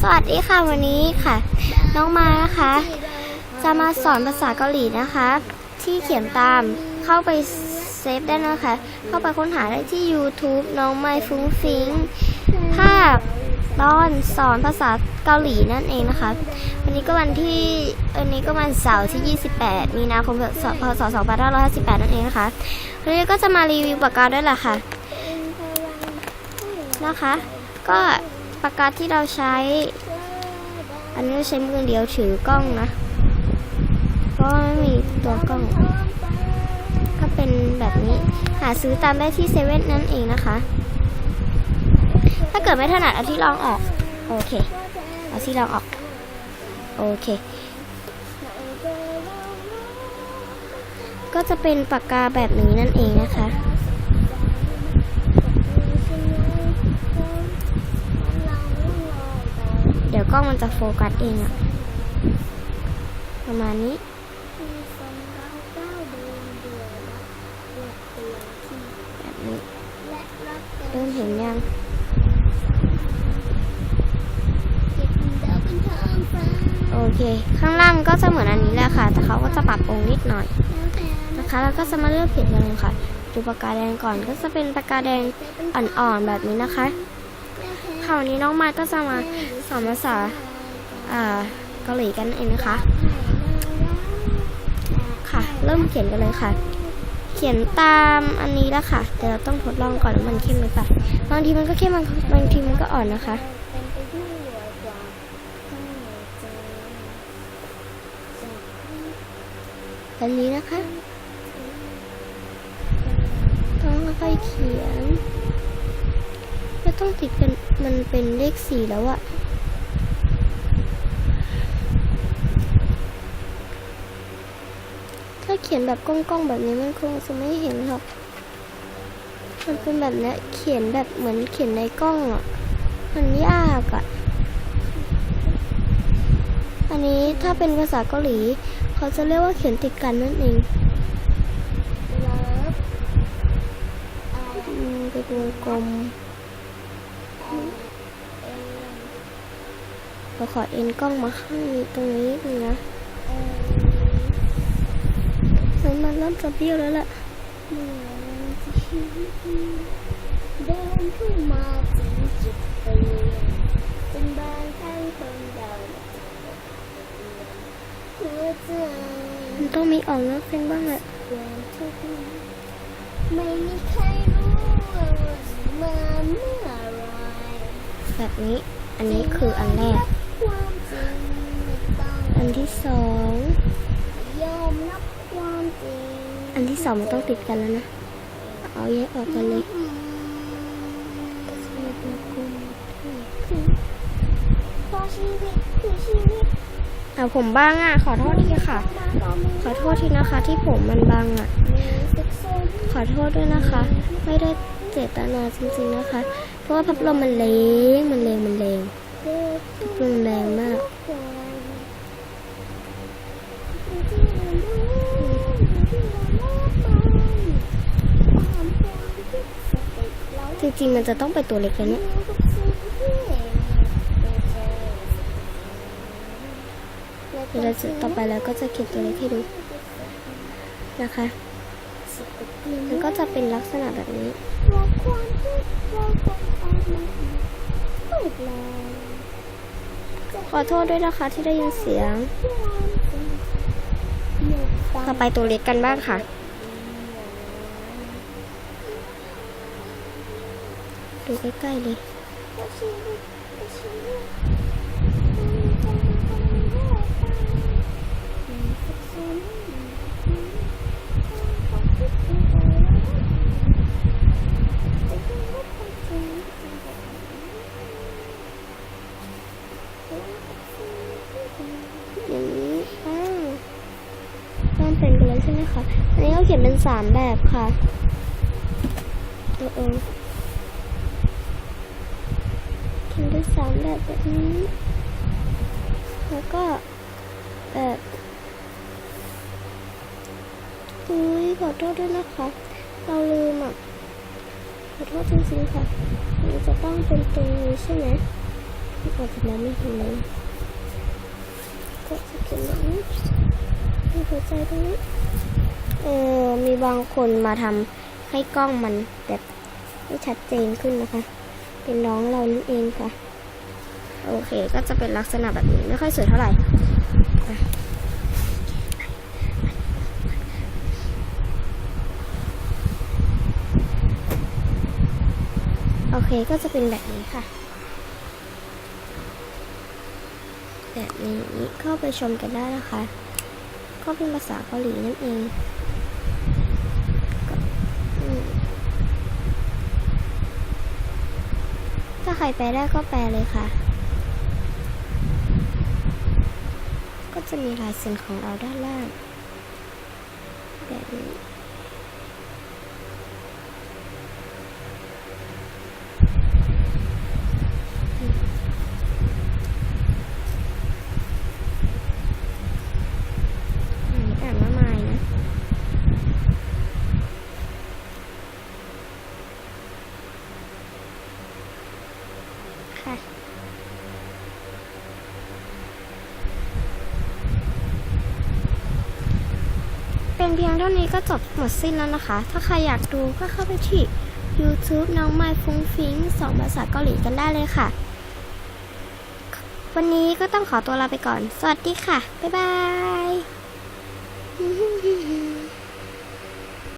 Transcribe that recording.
สวัสดีค่ะวันนี้ค่ะ น้องมานะคะ จะมาสอนภาษาเกาหลีนะคะ ที่เขียนตามเข้าไปเซฟได้นะคะ เข้าไปค้นหาได้ที่ YouTube น้องไมฟุ้งฟิงภาคตอนสอนภาษาเกาหลีนั่นเองนะคะ วันนี้ก็วันที่วันนี้ก็วันเสาร์ที่ 28 มีนาคมพศ2558 นั่นเองนะคะวันนี้ก็จะมารีวิวปากกาด้วยแหละค่ะนะคะ ก็ ปากกาที่เราใช้ อันนี้ใช้มือเดียวถือกล้องนะเพราะว่าไม่มีตัวกล้อง ก็เป็นแบบนี้ หาซื้อตามได้ที่เซเว่นนั่นเองนะคะ ถ้าเกิดไม่ถนัดเอาที่รองออก โอเค เอาที่รองออก โอเค ก็จะเป็นปากกาแบบนี้นั่นเองนะคะ ล้องมันจะโฟกัสเองอะประมาณนี้แบบนี้เริ่มเห็นยังโอเค ข้างล่างก็จะเหมือนอันนี้แหละค่ะ แต่เขาก็จะปรับองค์นิดหน่อยนะคะ แล้วก็จะมาเลือกเขียนกันเลยค่ะ ดูปากกาแดงก่อนก็จะเป็นปากกาแดงอ่อนๆแบบนี้นะคะ ค่ะวันนี้น้องไม้ก็จะมาสอนภาษาอ่าเกาหลีกันเองนะคะ ค่ะ เริ่มเขียนกันเลยค่ะ เขียนตามอันนี้แล้วค่ะ แต่เราต้องทดลองก่อนว่ามันเข้มหรือเปล่าบางทีมันก็เข้มบางบางทีมันก็อ่อนนะคะแบบนี้นะคะต้องค่อยๆเขียน ไม่ต้องติดกันมันเป็นเลขสี่แล้วอะถ้าเขียนแบบกล้องๆแบบนี้มันคงจะไม่เห็นหรอก มันเป็นแบบเนี้ยเขียนแบบเหมือนเขียนในกล้องอะมันยากอะอันนี้ถ้าเป็นภาษาเกาหลี เขาจะเรียกว่าเขียนติดกันนั่นเองอืมเป็นวงกลม เราขอเอ็นกล้องมาข้างนี้ตรงนี้นิดนึงนะเฮ้ยมันเริ่มจะเบี้ยวแล้วแหละเดินขึ้นมาถึงจุดเปลี่ยนเป็นบ้านให้คนเราหัวใจมันต้องมีออกแล้วเป็นบ้างแหละเปลี่ยนทุกวันไม่มีใครรู้ว่ามาเมื่อไรแบบนี้อันนี้คืออันแรก ความจริงไม่ต้องอันที่สองยอมรับความจริงอันที่สองมันต้องติดกันแล้วนะ เอาแยกออกกันเลยเพราะชีวิตคือชีวิตเอาผมบ้างอะ ขอโทษทีค่ะ ขอโทษทีนะคะ ที่ผมมันบางอะขอโทษด้วยนะคะ ไม่ได้เจตนาจริงๆนะคะ เพราะว่าพัดลมมันแรงมันแรงมันแรง พัดลมแรงมากจริงๆมันจะต้องไปตัวเล็กแล้วเนี่ยเดี๋ยวเราจะต่อไปแล้วก็จะเขียนตัวเล็กให้ดูนะคะ มันก็จะเป็นลักษณะแบบนี้ ขอโทษด้วยนะคะที่ได้ยินเสียง ต่อไปตัวเล็กกันบ้างค่ะ ดูใกล้ๆเลย ต้อ้าวเริ่มเป็นกันแล้วใช่ไหมคะ อันนี้เขาเขียนเป็นสามแบบค่ะเออเออเขียนเป็นสามแบบแบบนี้ แล้วก็แบบอุ้ยขอโทษด้วยนะคะ เราลืมอะขอโทษจริงๆค่ะมันจะต้องเป็นตรงนี้ใช่ไหมอาจจะมองไม่เห็นเลย ก็จะเขียนแบบนี้มีหัวใจตรงนี้เออมีบางคนมาทำให้กล้องมันแบบไม่ชัดเจนขึ้นนะคะ เป็นน้องเรานั่นเองค่ะ โอเค ก็จะเป็นลักษณะแบบนี้ไม่ค่อยสวยเท่าไหร่โอเคก็จะเป็นแบบนี้ค่ะ แบบนี้เข้าไปชมกันได้นะคะ ก็เป็นภาษาเกาหลีนั่นเองถ้าใครแปลได้ก็แปลเลยค่ะ ก็จะมีลายเซ็นของเราด้านล่างแบบนี้นี้อ่านว่าไม้นะ ค่ะเป็นเพียงเท่านี้ก็จบหมดสิ้นแล้วนะคะ ถ้าใครอยากดูก็เข้าไปที่ YouTube น้องไม้ฟุ้งฟิ้งสองภาษาเกาหลีกันได้เลยค่ะ วันนี้ก็ต้องขอตัวลาไปก่อน สวัสดีค่ะ บ๊ายบาย